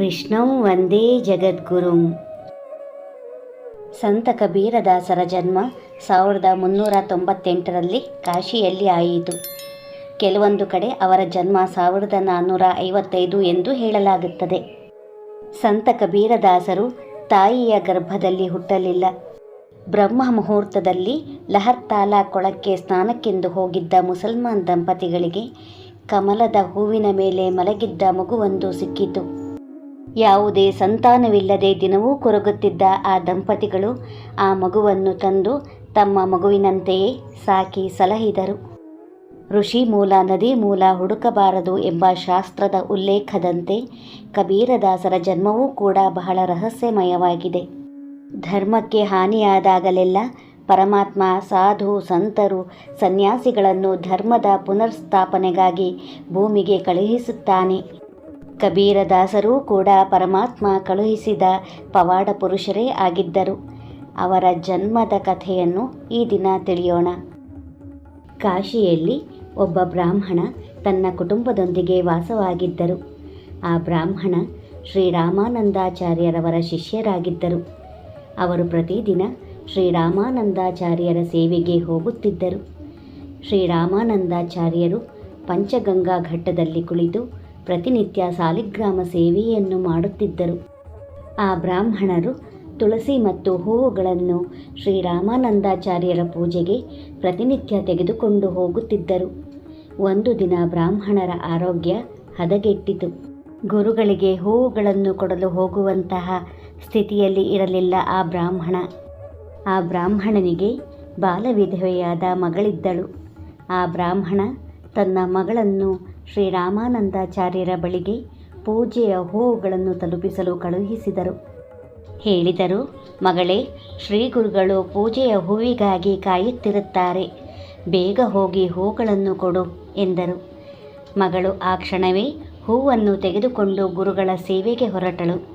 ಕೃಷ್ಣಂ ವಂದೇ ಜಗದ್ಗುರುಂ. ಸಂತ ಕಬೀರದಾಸರ ಜನ್ಮ ಸಾವಿರದ ಮುನ್ನೂರ ತೊಂಬತ್ತೆಂಟರಲ್ಲಿ ಕಾಶಿಯಲ್ಲಿ ಆಯಿತು. ಕೆಲವೊಂದು ಕಡೆ ಅವರ ಜನ್ಮ ಸಾವಿರದ ನಾನ್ನೂರ ಐವತ್ತೈದು ಎಂದು ಹೇಳಲಾಗುತ್ತದೆ. ಸಂತ ಕಬೀರದಾಸರು ತಾಯಿಯ ಗರ್ಭದಲ್ಲಿ ಹುಟ್ಟಲಿಲ್ಲ. ಬ್ರಹ್ಮ ಮುಹೂರ್ತದಲ್ಲಿ ಲಹರ್ತಾಲ ಕೊಳಕ್ಕೆ ಸ್ನಾನಕ್ಕೆಂದು ಹೋಗಿದ್ದ ಮುಸಲ್ಮಾನ್ ದಂಪತಿಗಳಿಗೆ ಕಮಲದ ಹೂವಿನ ಮೇಲೆ ಮಲಗಿದ್ದ ಮಗುವೊಂದು ಸಿಕ್ಕಿತು. ಯಾವುದೇ ಸಂತಾನವಿಲ್ಲದೆ ದಿನವೂ ಕೊರಗುತ್ತಿದ್ದ ಆ ದಂಪತಿಗಳು ಆ ಮಗುವನ್ನು ತಂದು ತಮ್ಮ ಮಗುವಿನಂತೆಯೇ ಸಾಕಿ ಸಲಹಿದರು. ಋಷಿ ಮೂಲ, ನದಿ ಮೂಲ ಹುಡುಕಬಾರದು ಎಂಬ ಶಾಸ್ತ್ರದ ಉಲ್ಲೇಖದಂತೆ ಕಬೀರದಾಸರ ಜನ್ಮವೂ ಕೂಡ ಬಹಳ ರಹಸ್ಯಮಯವಾಗಿದೆ. ಧರ್ಮಕ್ಕೆ ಹಾನಿಯಾದಾಗಲೆಲ್ಲ ಪರಮಾತ್ಮ, ಸಾಧು, ಸಂತರು, ಸನ್ಯಾಸಿಗಳನ್ನು ಧರ್ಮದ ಪುನರ್ಸ್ಥಾಪನೆಗಾಗಿ ಭೂಮಿಗೆ ಕಳುಹಿಸುತ್ತಾನೆ. ಕಬೀರದಾಸರೂ ಕೂಡ ಪರಮಾತ್ಮ ಕಳುಹಿಸಿದ ಪವಾಡ ಪುರುಷರೇ ಆಗಿದ್ದರು. ಅವರ ಜನ್ಮದ ಕಥೆಯನ್ನು ಈ ದಿನ ತಿಳಿಯೋಣ. ಕಾಶಿಯಲ್ಲಿ ಒಬ್ಬ ಬ್ರಾಹ್ಮಣ ತನ್ನ ಕುಟುಂಬದೊಂದಿಗೆ ವಾಸವಾಗಿದ್ದರು. ಆ ಬ್ರಾಹ್ಮಣ ಶ್ರೀರಾಮಾನಂದಾಚಾರ್ಯರವರ ಶಿಷ್ಯರಾಗಿದ್ದರು. ಅವರು ಪ್ರತಿದಿನ ಶ್ರೀರಾಮಾನಂದಾಚಾರ್ಯರ ಸೇವೆಗೆ ಹೋಗುತ್ತಿದ್ದರು. ಶ್ರೀರಾಮಾನಂದಾಚಾರ್ಯರು ಪಂಚಗಂಗಾ ಘಟ್ಟದಲ್ಲಿ ಕುಳಿತು ಪ್ರತಿನಿತ್ಯ ಸಾಲಿಗ್ರಾಮ ಸೇವೆಯನ್ನು ಮಾಡುತ್ತಿದ್ದರು. ಆ ಬ್ರಾಹ್ಮಣರು ತುಳಸಿ ಮತ್ತು ಹೂವುಗಳನ್ನು ಶ್ರೀರಾಮಾನಂದಾಚಾರ್ಯರ ಪೂಜೆಗೆ ಪ್ರತಿನಿತ್ಯ ತೆಗೆದುಕೊಂಡು ಹೋಗುತ್ತಿದ್ದರು. ಒಂದು ದಿನ ಬ್ರಾಹ್ಮಣರ ಆರೋಗ್ಯ ಹದಗೆಟ್ಟಿತು. ಗುರುಗಳಿಗೆ ಹೂವುಗಳನ್ನು ಕೊಡಲು ಹೋಗುವಂತಹ ಸ್ಥಿತಿಯಲ್ಲಿ ಇರಲಿಲ್ಲ ಆ ಬ್ರಾಹ್ಮಣ. ಆ ಬ್ರಾಹ್ಮಣನಿಗೆ ಬಾಲವಿಧವೆಯಾದ ಮಗಳಿದ್ದಳು. ಆ ಬ್ರಾಹ್ಮಣ ತನ್ನ ಮಗಳನ್ನು ಶ್ರೀರಾಮಾನಂದಾಚಾರ್ಯರ ಬಳಿಗೆ ಪೂಜೆಯ ಹೂವುಗಳನ್ನು ತಲುಪಿಸಲು ಕಳುಹಿಸಿದರು. ಹೇಳಿದರು, ಮಗಳೇ ಶ್ರೀ ಗುರುಗಳು ಪೂಜೆಯ ಹೂವಿಗಾಗಿ ಕಾಯುತ್ತಿರುತ್ತಾರೆ. ಬೇಗ ಹೋಗಿ ಹೂಗಳನ್ನು ಕೊಡು ಎಂದರು. ಮಗಳು ಆ ಕ್ಷಣವೇ ಹೂವನ್ನು ತೆಗೆದುಕೊಂಡು ಗುರುಗಳ ಸೇವೆಗೆ ಹೊರಟಳು.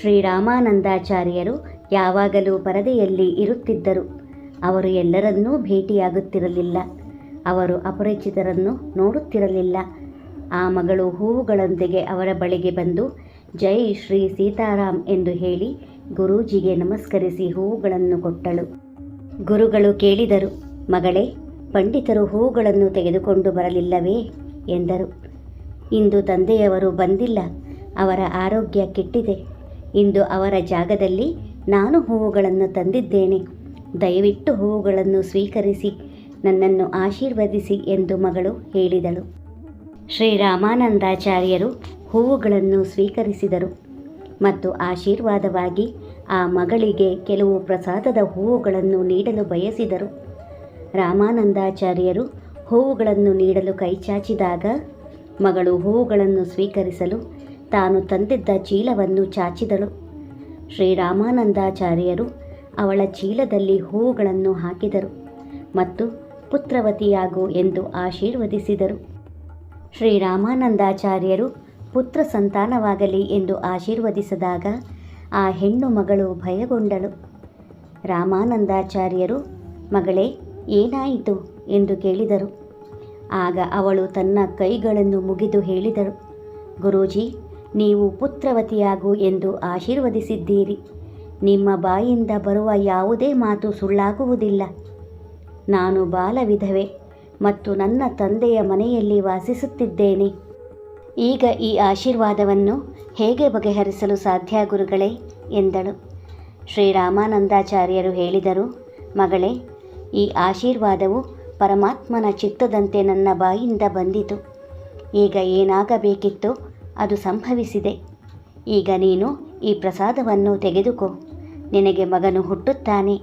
ಶ್ರೀರಾಮಾನಂದಾಚಾರ್ಯರು ಯಾವಾಗಲೂ ಪರದೆಯಲ್ಲಿ ಇರುತ್ತಿದ್ದರು. ಅವರು ಎಲ್ಲರನ್ನೂ ಭೇಟಿಯಾಗುತ್ತಿರಲಿಲ್ಲ. ಅವರು ಅಪರಿಚಿತರನ್ನು ನೋಡುತ್ತಿರಲಿಲ್ಲ. ಆ ಮಗಳು ಹೂವುಗಳೊಂದಿಗೆ ಅವರ ಬಳಿಗೆ ಬಂದು, ಜೈ ಶ್ರೀ ಸೀತಾರಾಮ್ ಎಂದು ಹೇಳಿ ಗುರೂಜಿಗೆ ನಮಸ್ಕರಿಸಿ ಹೂವುಗಳನ್ನು ಕೊಟ್ಟಳು. ಗುರುಗಳು ಕೇಳಿದರು, ಮಗಳೇ, ಪಂಡಿತರು ಹೂವುಗಳನ್ನು ತೆಗೆದುಕೊಂಡು ಬರಲಿಲ್ಲವೇ? ಎಂದರು. ಇಂದು ತಂದೆಯವರು ಬಂದಿಲ್ಲ, ಅವರ ಆರೋಗ್ಯ ಕೆಟ್ಟಿದೆ. ಇಂದು ಅವರ ಜಾಗದಲ್ಲಿ ನಾನು ಹೂವುಗಳನ್ನು ತಂದಿದ್ದೇನೆ. ದಯವಿಟ್ಟು ಹೂವುಗಳನ್ನು ಸ್ವೀಕರಿಸಿ. ನನ್ನನ್ನು ಆಶೀರ್ವದಿಸಿ ಎಂದು ಮಗಳು ಹೇಳಿದಳು. ಶ್ರೀರಾಮಾನಂದಾಚಾರ್ಯರು ಹೂವುಗಳನ್ನು ಸ್ವೀಕರಿಸಿದರು ಮತ್ತು ಆಶೀರ್ವಾದವಾಗಿ ಆ ಮಗಳಿಗೆ ಕೆಲವು ಪ್ರಸಾದದ ಹೂವುಗಳನ್ನು ನೀಡಲು ಬಯಸಿದರು. ರಾಮಾನಂದಾಚಾರ್ಯರು ಹೂವುಗಳನ್ನು ನೀಡಲು ಕೈಚಾಚಿದಾಗ ಮಗಳು ಹೂವುಗಳನ್ನು ಸ್ವೀಕರಿಸಲು ತಾನು ತಂದಿದ್ದ ಚೀಲವನ್ನು ಚಾಚಿದಳು. ಶ್ರೀರಾಮಾನಂದಾಚಾರ್ಯರು ಅವಳ ಚೀಲದಲ್ಲಿ ಹೂವುಗಳನ್ನು ಹಾಕಿದರು ಮತ್ತು ಪುತ್ರವತಿಯಾಗು ಎಂದು ಆಶೀರ್ವದಿಸಿದರು. ಶ್ರೀರಾಮಾನಂದಾಚಾರ್ಯರು ಪುತ್ರ ಸಂತಾನವಾಗಲಿ ಎಂದು ಆಶೀರ್ವದಿಸಿದಾಗ ಆ ಹೆಣ್ಣು ಮಗಳು ಭಯಗೊಂಡಳು. ರಾಮಾನಂದಾಚಾರ್ಯರು, ಮಗಳೇ, ಏನಾಯಿತು? ಎಂದು ಕೇಳಿದರು. ಆಗ ಅವಳು ತನ್ನ ಕೈಗಳನ್ನು ಮುಗಿದು ಹೇಳಿದಳು ಗುರೂಜಿ, ನೀವು ಪುತ್ರವತಿಯಾಗು ಎಂದು ಆಶೀರ್ವದಿಸಿದ್ದೀರಿ. ನಿಮ್ಮ ಬಾಯಿಂದ ಬರುವ ಯಾವುದೇ ಮಾತು ಸುಳ್ಳಾಗುವುದಿಲ್ಲ. ನಾನು ಬಾಲವಿಧವೆ ಮತ್ತು ನನ್ನ ತಂದೆಯ ಮನೆಯಲ್ಲಿ ವಾಸಿಸುತ್ತಿದ್ದೇನೆ. ಈಗ ಈ ಆಶೀರ್ವಾದವನ್ನು ಹೇಗೆ ಬಗೆಹರಿಸಲು ಸಾಧ್ಯ ಗುರುಗಳೇ? ಎಂದಳು. ಶ್ರೀರಾಮಾನಂದಾಚಾರ್ಯರು ಹೇಳಿದರು, ಮಗಳೇ, ಈ ಆಶೀರ್ವಾದವು ಪರಮಾತ್ಮನ ಚಿತ್ತದಂತೆ ನನ್ನ ಬಾಯಿಂದ ಬಂದಿತು. ಈಗ ಏನಾಗಬೇಕಿತ್ತು ಅದು ಸಂಭವಿಸಿದೆ. ಈಗ ನೀನು ಈ ಪ್ರಸಾದವನ್ನು ತೆಗೆದುಕೋ. ನಿನಗೆ ಮಗನು ಹುಟ್ಟುತ್ತಾನೆ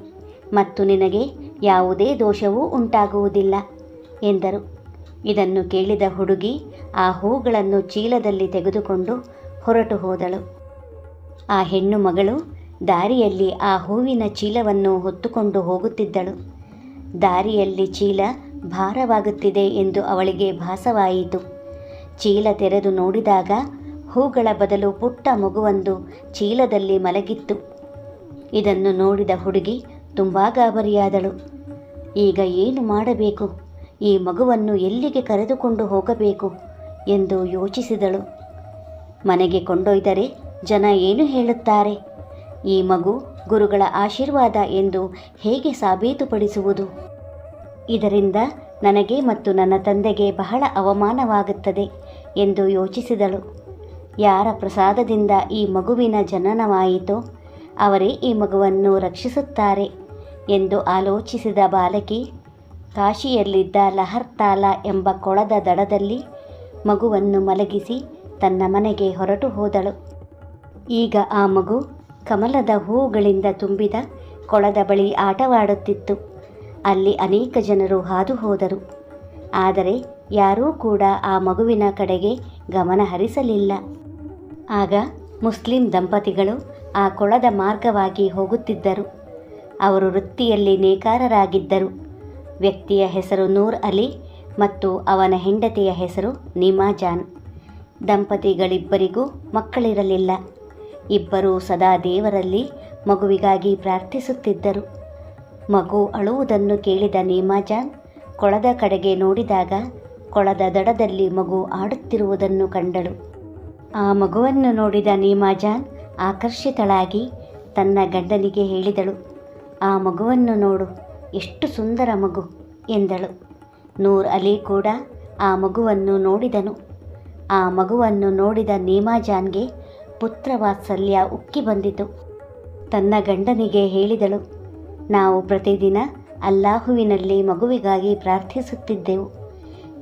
ಮತ್ತು ನಿನಗೆ ಯಾವುದೇ ದೋಷವೂ ಉಂಟಾಗುವುದಿಲ್ಲ ಎಂದರು. ಇದನ್ನು ಕೇಳಿದ ಹುಡುಗಿ ಆ ಹೂಗಳನ್ನು ಚೀಲದಲ್ಲಿ ತೆಗೆದುಕೊಂಡು ಹೊರಟು ಹೋದಳು. ಆ ಹೆಣ್ಣು ಮಗಳು ದಾರಿಯಲ್ಲಿ ಆ ಹೂವಿನ ಚೀಲವನ್ನು ಹೊತ್ತುಕೊಂಡು ಹೋಗುತ್ತಿದ್ದಳು. ದಾರಿಯಲ್ಲಿ ಚೀಲ ಭಾರವಾಗುತ್ತಿದೆ ಎಂದು ಅವಳಿಗೆ ಭಾಸವಾಯಿತು. ಚೀಲ ತೆರೆದು ನೋಡಿದಾಗ ಹೂಗಳ ಬದಲು ಪುಟ್ಟ ಮಗುವೊಂದು ಚೀಲದಲ್ಲಿ ಮಲಗಿತ್ತು. ಇದನ್ನು ನೋಡಿದ ಹುಡುಗಿ ತುಂಬ ಗಾಬರಿಯಾದಳು. ಈಗ ಏನು ಮಾಡಬೇಕು? ಈ ಮಗುವನ್ನು ಎಲ್ಲಿಗೆ ಕರೆದುಕೊಂಡು ಹೋಗಬೇಕು ಎಂದು ಯೋಚಿಸಿದಳು. ಮನೆಗೆ ಕೊಂಡೊಯ್ದರೆ ಜನ ಏನು ಹೇಳುತ್ತಾರೆ? ಈ ಮಗು ಗುರುಗಳ ಆಶೀರ್ವಾದ ಎಂದು ಹೇಗೆ ಸಾಬೀತುಪಡಿಸುವುದು? ಇದರಿಂದ ನನಗೆ ಮತ್ತು ನನ್ನ ತಂದೆಗೆ ಬಹಳ ಅವಮಾನವಾಗುತ್ತದೆ ಎಂದು ಯೋಚಿಸಿದಳು. ಯಾರ ಪ್ರಸಾದದಿಂದ ಈ ಮಗುವಿನ ಜನನವಾಯಿತೋ, ಅವರೇ ಈ ಮಗುವನ್ನು ರಕ್ಷಿಸುತ್ತಾರೆ. ಎಂದು ಆಲೋಚಿಸಿದ ಬಾಲಕಿ, ಕಾಶಿಯಲ್ಲಿದ್ದ ಲಹರ್ತಾಲ ಎಂಬ ಕೊಳದ ದಡದಲ್ಲಿ ಮಗುವನ್ನು ಮಲಗಿಸಿ ತನ್ನ ಮನೆಗೆ ಹೊರಟು ಹೋದಳು. ಈಗ ಆ ಮಗು ಕಮಲದ ಹೂವುಗಳಿಂದ ತುಂಬಿದ ಕೊಳದ ಬಳಿ ಆಟವಾಡುತ್ತಿತ್ತು. ಅಲ್ಲಿ ಅನೇಕ ಜನರು ಹಾದು ಹೋದರು. ಆದರೆ ಯಾರೂ ಕೂಡ ಆ ಮಗುವಿನ ಕಡೆಗೆ ಗಮನ ಹರಿಸಲಿಲ್ಲ. ಆಗ ಮುಸ್ಲಿಂ ದಂಪತಿಗಳು ಆ ಕೊಳದ ಮಾರ್ಗವಾಗಿ ಹೋಗುತ್ತಿದ್ದರು. ಅವರು ವೃತ್ತಿಯಲ್ಲಿ ನೇಕಾರರಾಗಿದ್ದರು. ವ್ಯಕ್ತಿಯ ಹೆಸರು ನೂರ್ ಅಲಿ ಮತ್ತು ಅವನ ಹೆಂಡತಿಯ ಹೆಸರು ನಿಮಾಜಾನ್. ದಂಪತಿಗಳಿಬ್ಬರಿಗೂ ಮಕ್ಕಳಿರಲಿಲ್ಲ. ಇಬ್ಬರೂ ಸದಾ ದೇವರಲ್ಲಿ ಮಗುವಿಗಾಗಿ ಪ್ರಾರ್ಥಿಸುತ್ತಿದ್ದರು. ಮಗು ಅಳುವುದನ್ನು ಕೇಳಿದ ನೀಮಾಜಾನ್ ಕೊಳದ ಕಡೆಗೆ ನೋಡಿದಾಗ ಕೊಳದ ದಡದಲ್ಲಿ ಮಗು ಆಡುತ್ತಿರುವುದನ್ನು ಕಂಡಳು. ಆ ಮಗುವನ್ನು ನೋಡಿದ ನೀಮಾಜಾನ್ ಆಕರ್ಷಿತಳಾಗಿ ತನ್ನ ಗಂಡನಿಗೆ ಹೇಳಿದಳು ಆ ಮಗುವನ್ನು ನೋಡು. ಎಷ್ಟು ಸುಂದರ ಮಗು ಎಂದಳು. ನೂರ್ ಅಲಿ ಕೂಡ ಆ ಮಗುವನ್ನು ನೋಡಿದನು. ಆ ಮಗುವನ್ನು ನೋಡಿದ ನೀಮಾಜಾನ್ಗೆ ಪುತ್ರವಾತ್ಸಲ್ಯ ಉಕ್ಕಿ ಬಂದಿತು. ತನ್ನ ಗಂಡನಿಗೆ ಹೇಳಿದಳು, ನಾವು ಪ್ರತಿದಿನ ಅಲ್ಲಾಹುವಿನಲ್ಲಿ ಮಗುವಿಗಾಗಿ ಪ್ರಾರ್ಥಿಸುತ್ತಿದ್ದೆವು.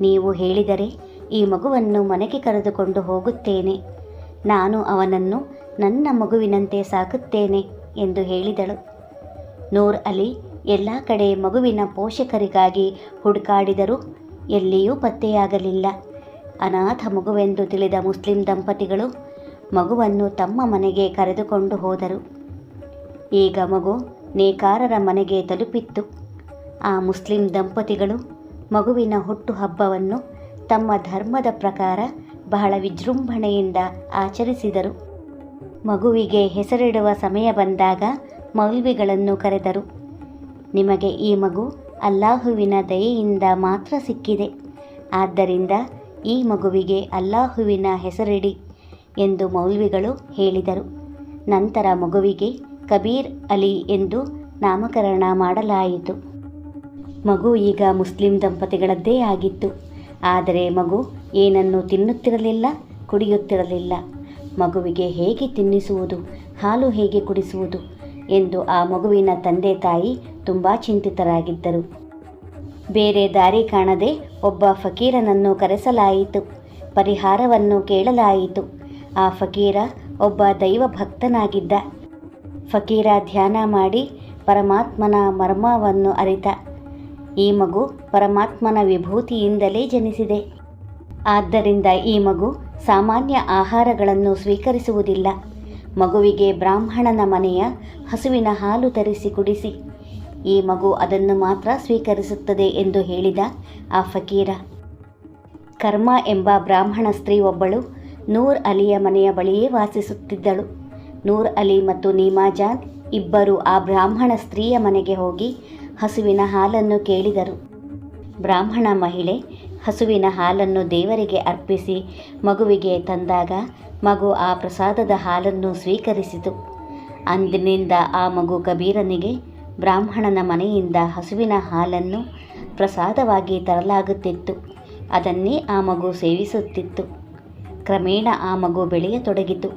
ನೀವು ಹೇಳಿದರೆ ಈ ಮಗುವನ್ನು ಮನೆಗೆ ಕರೆದುಕೊಂಡು ಹೋಗುತ್ತೇನೆ. ನಾನು ಅವನನ್ನು ನನ್ನ ಮಗುವಿನಂತೆ ಸಾಕುತ್ತೇನೆ ಎಂದು ಹೇಳಿದಳು. ನೂರ್ ಅಲಿ ಎಲ್ಲ ಕಡೆ ಮಗುವಿನ ಪೋಷಕರಿಗಾಗಿ ಹುಡುಕಾಡಿದರೂ ಎಲ್ಲಿಯೂ ಪತ್ತೆಯಾಗಲಿಲ್ಲ. ಅನಾಥ ಮಗುವೆಂದು ತಿಳಿದ ಮುಸ್ಲಿಂ ದಂಪತಿಗಳು ಮಗುವನ್ನು ತಮ್ಮ ಮನೆಗೆ ಕರೆದುಕೊಂಡು ಹೋದರು. ಈಗ ಮಗು ನೇಕಾರರ ಮನೆಗೆ ತಲುಪಿತ್ತು. ಆ ಮುಸ್ಲಿಂ ದಂಪತಿಗಳು ಮಗುವಿನ ಹುಟ್ಟುಹಬ್ಬವನ್ನು ತಮ್ಮ ಧರ್ಮದ ಪ್ರಕಾರ ಬಹಳ ವಿಜೃಂಭಣೆಯಿಂದ ಆಚರಿಸಿದರು. ಮಗುವಿಗೆ ಹೆಸರಿಡುವ ಸಮಯ ಬಂದಾಗ ಮೌಲ್ವಿಗಳನ್ನು ಕರೆದರು. ನಿಮಗೆ ಈ ಮಗು ಅಲ್ಲಾಹುವಿನ ದಯೆಯಿಂದ ಮಾತ್ರ ಸಿಕ್ಕಿದೆ. ಆದ್ದರಿಂದ ಈ ಮಗುವಿಗೆ ಅಲ್ಲಾಹುವಿನ ಹೆಸರಿಡಿ ಎಂದು ಮೌಲ್ವಿಗಳು ಹೇಳಿದರು. ನಂತರ ಮಗುವಿಗೆ ಕಬೀರ್ ಅಲಿ ಎಂದು ನಾಮಕರಣ ಮಾಡಲಾಯಿತು. ಮಗು ಈಗ ಮುಸ್ಲಿಂ ದಂಪತಿಗಳದ್ದೇ ಆಗಿತ್ತು. ಆದರೆ ಮಗು ಏನನ್ನು ತಿನ್ನುತ್ತಿರಲಿಲ್ಲ, ಕುಡಿಯುತ್ತಿರಲಿಲ್ಲ. ಮಗುವಿಗೆ ಹೇಗೆ ತಿನ್ನಿಸುವುದು, ಹಾಲು ಹೇಗೆ ಕುಡಿಸುವುದು ಎಂದು ಆ ಮಗುವಿನ ತಂದೆ ತಾಯಿ ತುಂಬ ಚಿಂತಿತರಾಗಿದ್ದರು. ಬೇರೆ ದಾರಿ ಕಾಣದೆ ಒಬ್ಬ ಫಕೀರನನ್ನು ಕರೆಸಲಾಯಿತು. ಪರಿಹಾರವನ್ನು ಕೇಳಲಾಯಿತು. ಆ ಫಕೀರ ಒಬ್ಬ ದೈವ ಭಕ್ತನಾಗಿದ್ದ ಫಕೀರ ಧ್ಯಾನ ಮಾಡಿ ಪರಮಾತ್ಮನ ಮರ್ಮವನ್ನು ಅರಿತ. ಈ ಮಗು ಪರಮಾತ್ಮನ ವಿಭೂತಿಯಿಂದಲೇ ಜನಿಸಿದೆ. ಆದ್ದರಿಂದ ಈ ಮಗು ಸಾಮಾನ್ಯ ಆಹಾರಗಳನ್ನು ಸ್ವೀಕರಿಸುವುದಿಲ್ಲ. ಮಗುವಿಗೆ ಬ್ರಾಹ್ಮಣನ ಮನೆಯ ಹಸುವಿನ ಹಾಲು ತರಿಸಿ ಕುಡಿಸಿ. ಈ ಮಗು ಅದನ್ನು ಮಾತ್ರ ಸ್ವೀಕರಿಸುತ್ತದೆ ಎಂದು ಹೇಳಿದ ಆ ಫಕೀರ. ಕರ್ಮ ಎಂಬ ಬ್ರಾಹ್ಮಣ ಸ್ತ್ರೀ ಒಬ್ಬಳು ನೂರ್ ಅಲಿಯ ಮನೆಯ ಬಳಿಯೇ ವಾಸಿಸುತ್ತಿದ್ದಳು. ನೂರ್ ಅಲಿ ಮತ್ತು ನೀಮಾಜಾನ್ ಇಬ್ಬರು ಆ ಬ್ರಾಹ್ಮಣ ಸ್ತ್ರೀಯ ಮನೆಗೆ ಹೋಗಿ ಹಸುವಿನ ಹಾಲನ್ನು ಕೇಳಿದರು. ಬ್ರಾಹ್ಮಣ ಮಹಿಳೆ ಹಸುವಿನ ಹಾಲನ್ನು ದೇವರಿಗೆ ಅರ್ಪಿಸಿ ಮಗುವಿಗೆ ತಂದಾಗ ಮಗು ಆ ಪ್ರಸಾದದ ಹಾಲನ್ನು ಸ್ವೀಕರಿಸಿತು. ಅಂದಿನಿಂದ ಆ ಮಗು ಕಬೀರನಿಗೆ ಬ್ರಾಹ್ಮಣನ ಮನೆಯಿಂದ ಹಸುವಿನ ಹಾಲನ್ನು ಪ್ರಸಾದವಾಗಿ ತರಲಾಗುತ್ತಿತ್ತು. ಅದನ್ನೇ ಆ ಮಗು ಸೇವಿಸುತ್ತಿತ್ತು. ಕ್ರಮೇಣ ಆ ಮಗು ಬೆಳೆಯತೊಡಗಿತು.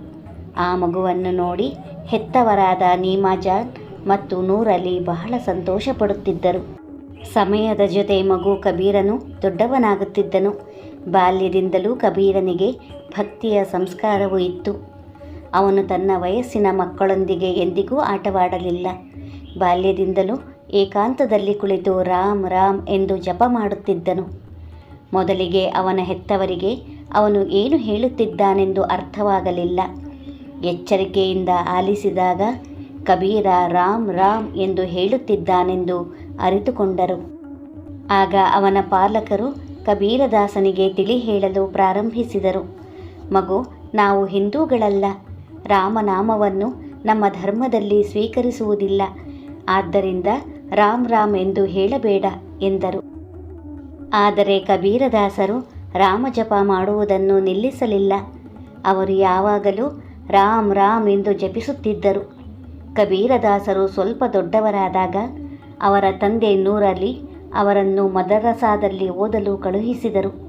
ಆ ಮಗುವನ್ನು ನೋಡಿ ಹೆತ್ತವರಾದ ನೀಮಾಜಾನ್ ಮತ್ತು ನೂರಲ್ಲಿ ಬಹಳ ಸಂತೋಷ ಪಡುತ್ತಿದ್ದರು ಸಮಯದ ಜೊತೆ ಮಗು ಕಬೀರನು ದೊಡ್ಡವನಾಗುತ್ತಿದ್ದನು. ಬಾಲ್ಯದಿಂದಲೂ ಕಬೀರನಿಗೆ ಭಕ್ತಿಯ ಸಂಸ್ಕಾರವೂ ಇತ್ತು. ಅವನು ತನ್ನ ವಯಸ್ಸಿನ ಮಕ್ಕಳೊಂದಿಗೆ ಎಂದಿಗೂ ಆಟವಾಡಲಿಲ್ಲ. ಬಾಲ್ಯದಿಂದಲೂ ಏಕಾಂತದಲ್ಲಿ ಕುಳಿತು ರಾಮ್ ರಾಮ್ ಎಂದು ಜಪ ಮಾಡುತ್ತಿದ್ದನು. ಮೊದಲಿಗೆ ಅವನ ಹೆತ್ತವರಿಗೆ ಅವನು ಏನು ಹೇಳುತ್ತಿದ್ದಾನೆಂದು ಅರ್ಥವಾಗಲಿಲ್ಲ. ಎಚ್ಚರಿಕೆಯಿಂದ ಆಲಿಸಿದಾಗ ಕಬೀರ ರಾಮ್ ರಾಮ್ ಎಂದು ಹೇಳುತ್ತಿದ್ದಾನೆಂದು ಅರಿತುಕೊಂಡರು. ಆಗ ಅವನ ಪಾಲಕರು ಕಬೀರದಾಸನಿಗೆ ತಿಳಿ ಹೇಳಲು ಪ್ರಾರಂಭಿಸಿದರು. ಮಗು, ನಾವು ಹಿಂದೂಗಳಲ್ಲ. ರಾಮನಾಮವನ್ನು ನಮ್ಮ ಧರ್ಮದಲ್ಲಿ ಸ್ವೀಕರಿಸುವುದಿಲ್ಲ. ಆದ್ದರಿಂದ ರಾಮ್ ರಾಮ್ ಎಂದು ಹೇಳಬೇಡ ಎಂದರು. ಆದರೆ ಕಬೀರದಾಸರು ರಾಮಜಪ ಮಾಡುವುದನ್ನು ನಿಲ್ಲಿಸಲಿಲ್ಲ. ಅವರು ಯಾವಾಗಲೂ ರಾಮ್ ರಾಮ್ ಎಂದು ಜಪಿಸುತ್ತಿದ್ದರು. ಕಬೀರದಾಸರು ಸ್ವಲ್ಪ ದೊಡ್ಡವರಾದಾಗ ಅವರ ತಂದೆ ನೂರಲಿ ಅವರನ್ನು ಮದರಸಾದಲ್ಲಿ ಓದಲು ಕಳುಹಿಸಿದರು.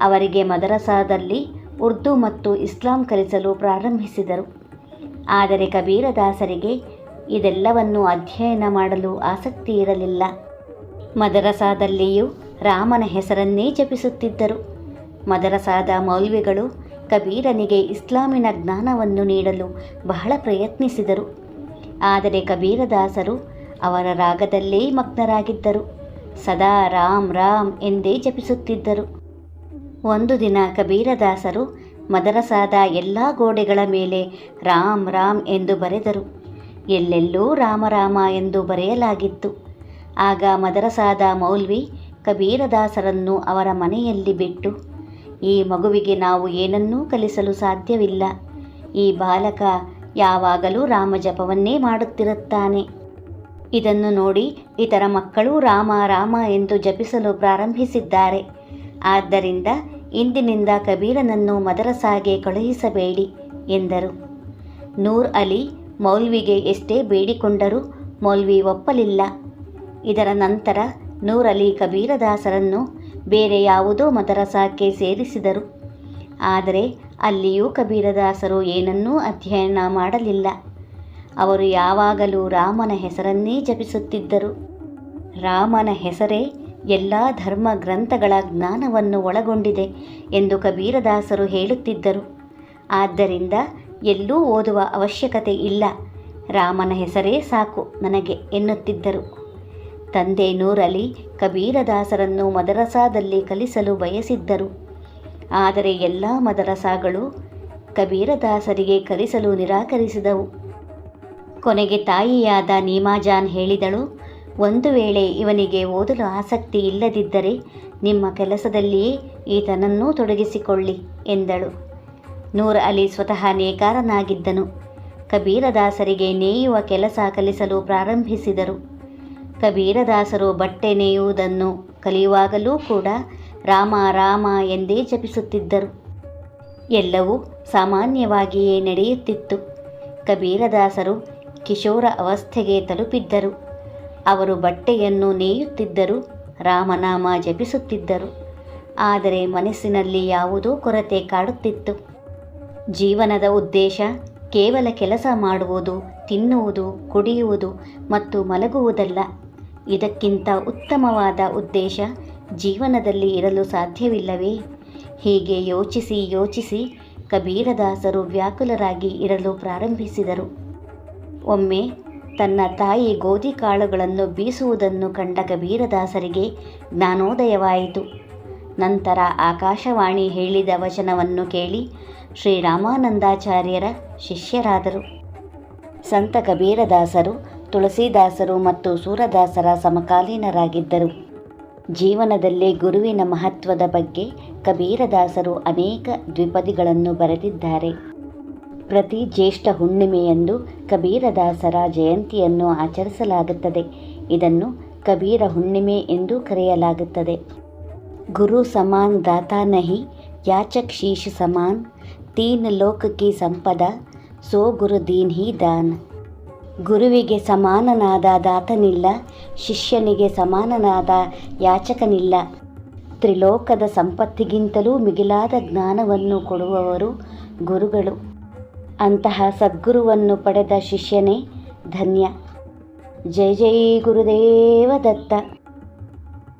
ಅವರಿಗೆ ಮದರಸಾದಲ್ಲಿ ಉರ್ದು ಮತ್ತು ಇಸ್ಲಾಂ ಕಲಿಸಲು ಪ್ರಾರಂಭಿಸಿದರು. ಆದರೆ ಕಬೀರದಾಸರಿಗೆ ಇದೆಲ್ಲವನ್ನು ಅಧ್ಯಯನ ಮಾಡಲು ಆಸಕ್ತಿ ಇರಲಿಲ್ಲ. ಮದರಸಾದಲ್ಲಿಯೂ ರಾಮನ ಹೆಸರನ್ನೇ ಜಪಿಸುತ್ತಿದ್ದರು. ಮದರಸಾದ ಮೌಲ್ವಿಗಳು ಕಬೀರನಿಗೆ ಇಸ್ಲಾಮಿನ ಜ್ಞಾನವನ್ನು ನೀಡಲು ಬಹಳ ಪ್ರಯತ್ನಿಸಿದರು. ಆದರೆ ಕಬೀರದಾಸರು ಅವರ ರಾಗದಲ್ಲೇ ಮಗ್ನರಾಗಿದ್ದರು. ಸದಾ ರಾಮ್ ರಾಮ್ ಎಂದೇ ಜಪಿಸುತ್ತಿದ್ದರು. ಒಂದು ದಿನ ಕಬೀರದಾಸರು ಮದರಸಾದ ಎಲ್ಲ ಗೋಡೆಗಳ ಮೇಲೆ ರಾಮ್ ರಾಮ್ ಎಂದು ಬರೆದರು. ಎಲ್ಲೆಲ್ಲೂ ರಾಮರಾಮ ಎಂದು ಬರೆಯಲಾಗಿತ್ತು. ಆಗ ಮದರಸಾದ ಮೌಲ್ವಿ ಕಬೀರದಾಸರನ್ನು ಅವರ ಮನೆಯಲ್ಲಿ ಬಿಟ್ಟು, ಈ ಮಗುವಿಗೆ ನಾವು ಏನನ್ನೂ ಕಲಿಸಲು ಸಾಧ್ಯವಿಲ್ಲ. ಈ ಬಾಲಕ ಯಾವಾಗಲೂ ರಾಮ ಜಪವನ್ನೇ ಮಾಡುತ್ತಿರುತ್ತಾನೆ. ಇದನ್ನು ನೋಡಿ ಇತರ ಮಕ್ಕಳು ರಾಮ ರಾಮ ಎಂದು ಜಪಿಸಲು ಪ್ರಾರಂಭಿಸಿದ್ದಾರೆ. ಆದ್ದರಿಂದ ಇಂದಿನಿಂದ ಕಬೀರನನ್ನು ಮದರಸಾಗೆ ಕಳುಹಿಸಬೇಡಿ ಎಂದರು. ನೂರ್ ಅಲಿ ಮೌಲ್ವಿಗೆ ಎಷ್ಟೇ ಬೇಡಿಕೊಂಡರೂ ಮೌಲ್ವಿ ಒಪ್ಪಲಿಲ್ಲ. ಇದರ ನಂತರ ನೂರ್ ಅಲಿ ಕಬೀರದಾಸರನ್ನು ಬೇರೆ ಯಾವುದೋ ಮದರಸಾಕ್ಕೆ ಸೇರಿಸಿದರು. ಆದರೆ ಅಲ್ಲಿಯೂ ಕಬೀರದಾಸರು ಏನನ್ನೂ ಅಧ್ಯಯನ ಮಾಡಲಿಲ್ಲ. ಅವರು ಯಾವಾಗಲೂ ರಾಮನ ಹೆಸರನ್ನೇ ಜಪಿಸುತ್ತಿದ್ದರು. ರಾಮನ ಹೆಸರೇ ಎಲ್ಲ ಧರ್ಮ ಗ್ರಂಥಗಳ ಜ್ಞಾನವನ್ನು ಒಳಗೊಂಡಿದೆ ಎಂದು ಕಬೀರದಾಸರು ಹೇಳುತ್ತಿದ್ದರು. ಆದ್ದರಿಂದ ಎಲ್ಲೂ ಓದುವ ಅವಶ್ಯಕತೆ ಇಲ್ಲ. ರಾಮನ ಹೆಸರೇ ಸಾಕು ನನಗೆ ಎನ್ನುತ್ತಿದ್ದರು. ತಂದೆ ನೂರಲಿ ಕಬೀರದಾಸರನ್ನು ಮದರಸಾದಲ್ಲಿ ಕಲಿಸಲು ಬಯಸಿದ್ದರು. ಆದರೆ ಎಲ್ಲ ಮದರಸಾಗಳು ಕಬೀರದಾಸರಿಗೆ ಕಲಿಸಲು ನಿರಾಕರಿಸಿದವು. ಕೊನೆಗೆ ತಾಯಿಯಾದ ನೀಮಾಜಾನ್ ಹೇಳಿದಳು, ಒಂದು ವೇಳೆ ಇವನಿಗೆ ಓದಲು ಆಸಕ್ತಿ ಇಲ್ಲದಿದ್ದರೆ ನಿಮ್ಮ ಕೆಲಸದಲ್ಲಿಯೇ ಈತನನ್ನೂ ತೊಡಗಿಸಿಕೊಳ್ಳಿ, ಎಂದಳು. ನೂರ್ ಅಲಿ ಸ್ವತಃ ನೇಕಾರನಾಗಿದ್ದನು. ಕಬೀರದಾಸರಿಗೆ ನೇಯುವ ಕೆಲಸ ಕಲಿಸಲು ಪ್ರಾರಂಭಿಸಿದರು. ಕಬೀರದಾಸರು ಬಟ್ಟೆ ನೇಯುವುದನ್ನು ಕಲಿಯುವಾಗಲೂ ಕೂಡ ರಾಮ ರಾಮ ಎಂದೇ ಜಪಿಸುತ್ತಿದ್ದರು. ಎಲ್ಲವೂ ಸಾಮಾನ್ಯವಾಗಿಯೇ ನಡೆಯುತ್ತಿತ್ತು. ಕಬೀರದಾಸರು ಕಿಶೋರ ಅವಸ್ಥೆಗೆ ತಲುಪಿದ್ದರು. ಅವರು ಬಟ್ಟೆಯನ್ನು ನೇಯುತ್ತಿದ್ದರು, ರಾಮನಾಮ ಜಪಿಸುತ್ತಿದ್ದರು. ಆದರೆ ಮನಸ್ಸಿನಲ್ಲಿ ಯಾವುದೋ ಕೊರತೆ ಕಾಡುತ್ತಿತ್ತು. ಜೀವನದ ಉದ್ದೇಶ ಕೇವಲ ಕೆಲಸ ಮಾಡುವುದು, ತಿನ್ನುವುದು, ಕುಡಿಯುವುದು ಮತ್ತು ಮಲಗುವುದಲ್ಲ. ಇದಕ್ಕಿಂತ ಉತ್ತಮವಾದ ಉದ್ದೇಶ ಜೀವನದಲ್ಲಿ ಇರಲು ಸಾಧ್ಯವಿಲ್ಲವೇ? ಹೀಗೆ ಯೋಚಿಸಿ ಯೋಚಿಸಿ ಕಬೀರದಾಸರು ವ್ಯಾಕುಲರಾಗಿ ಇರಲು ಪ್ರಾರಂಭಿಸಿದರು. ಒಮ್ಮೆ ತನ್ನ ತಾಯಿ ಗೋಧಿ ಕಾಳುಗಳನ್ನು ಬೀಸುವುದನ್ನು ಕಂಡ ಕಬೀರದಾಸರಿಗೆ ಜ್ಞಾನೋದಯವಾಯಿತು. ನಂತರ ಆಕಾಶವಾಣಿ ಹೇಳಿದ ವಚನವನ್ನು ಕೇಳಿ ಶ್ರೀರಾಮಾನಂದಾಚಾರ್ಯರ ಶಿಷ್ಯರಾದರು. ಸಂತ ಕಬೀರದಾಸರು ತುಳಸಿದಾಸರು ಮತ್ತು ಸೂರದಾಸರ ಸಮಕಾಲೀನರಾಗಿದ್ದರು. ಜೀವನದಲ್ಲಿ ಗುರುವಿನ ಮಹತ್ವದ ಬಗ್ಗೆ ಕಬೀರದಾಸರು ಅನೇಕ ದ್ವಿಪದಿಗಳನ್ನು ಬರೆದಿದ್ದಾರೆ. ಪ್ರತಿ ಜ್ಯೇಷ್ಠ ಹುಣ್ಣಿಮೆಯಂದು ಕಬೀರದಾಸರ ಜಯಂತಿಯನ್ನು ಆಚರಿಸಲಾಗುತ್ತದೆ. ಇದನ್ನು ಕಬೀರ ಹುಣ್ಣಿಮೆ ಎಂದು ಕರೆಯಲಾಗುತ್ತದೆ. ಗುರು ಸಮಾನ್ ದಾತಾ ನಹಿ, ಯಾಚಕ್ ಶೀಶ ಸಮಾನ್, ತೀನ್ ಲೋಕ ಕಿ ಸಂಪದ, ಸೋ ಗುರು ದೀನ್ ಹಿ ದಾನ್. ಗುರುವಿಗೆ ಸಮಾನನಾದ ದಾತನಿಲ್ಲ, ಶಿಷ್ಯನಿಗೆ ಸಮಾನನಾದ ಯಾಚಕನಿಲ್ಲ. ತ್ರಿಲೋಕದ ಸಂಪತ್ತಿಗಿಂತಲೂ ಮಿಗಿಲಾದ ಜ್ಞಾನವನ್ನು ಕೊಡುವವರು ಗುರುಗಳು. ಅಂತಹ ಸದ್ಗುರುವನ್ನು ಪಡೆದ ಶಿಷ್ಯನೇ ಧನ್ಯ. ಜೈ ಜೈ ಗುರುದೇವ ದತ್ತ